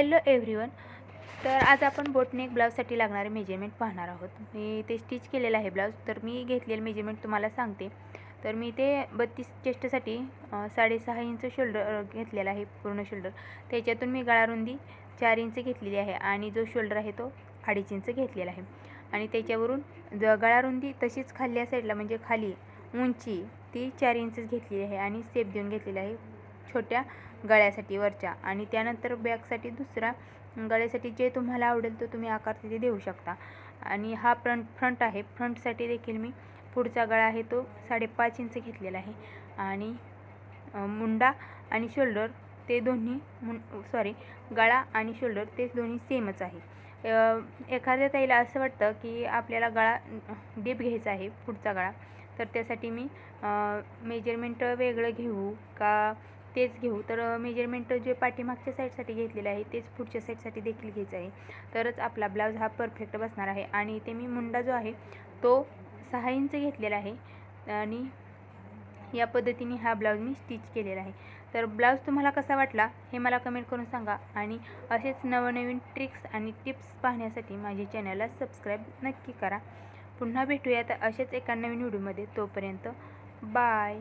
Hello everyone तर आज आपण बोटनेक ब्लाऊजसाठी लागणारे मेजरमेंट पाहणार आहोत. मी ते स्टिच केलेलं आहे ब्लाऊज तर मी घेतलेलं मेजरमेंट तुम्हाला सांगते. तर मी ते बत्तीस चेस्टसाठी साडेसहा इंच शोल्डर घेतलेला आहे पूर्ण शोल्डर. त्याच्यातून मी गळारुंदी चार इंच घेतलेली आहे आणि जो शोल्डर आहे तो अडीच इंच घेतलेला आहे. आणि त्याच्यावरून ज गळारुंदी तशीच खाल्ल्या साईडला म्हणजे खाली उंची ती चार इंचच घेतलेली आहे आणि सेप देऊन घेतलेली आहे. छोट्या गळ्यासाठी वरच्या आणि त्यानंतर बॅकसाठी दुसरा. गळ्यासाठी जे तुम्हाला आवडेल तो तुम्ही आकार तिथे देऊ शकता. आणि हा फ्रंट फ्रंट आहे. फ्रंटसाठी देखील मी पुढचा गळा आहे तो साडेपाच इंच घेतलेला आहे. आणि मुंडा आणि शोल्डर ते दोन्ही मुं सॉरी गळा आणि शोल्डर ते दोन्ही सेमच आहे. एखाद्या ताईला असं वाटतं की आपल्याला गळा डीप घ्यायचा आहे पुढचा गळा. तर त्यासाठी मी मेजरमेंट वेगळं घेऊ का तेच घेऊ. तर मेजरमेंट जे पाठीमागच्या साईडसाठी घेतलेलं आहे तेच पुढच्या साईडसाठी देखील घ्यायचं आहे. तरच आपला ब्लाऊज हा परफेक्ट बसणार आहे. आणि ते मी मुंडा जो आहे तो सहा इंच घेतलेला आहे. आणि या पद्धतीने हा ब्लाऊज मी स्टिच केलेला आहे. तर ब्लाऊज तुम्हाला कसा वाटला हे मला कमेंट करून सांगा. आणि असेच नवनवीन ट्रिक्स आणि टिप्स पाहण्यासाठी माझ्या चॅनलला सबस्क्राईब नक्की करा. पुन्हा भेटूयात असेच एका नवीन व्हिडिओमध्ये तोपर्यंत बाय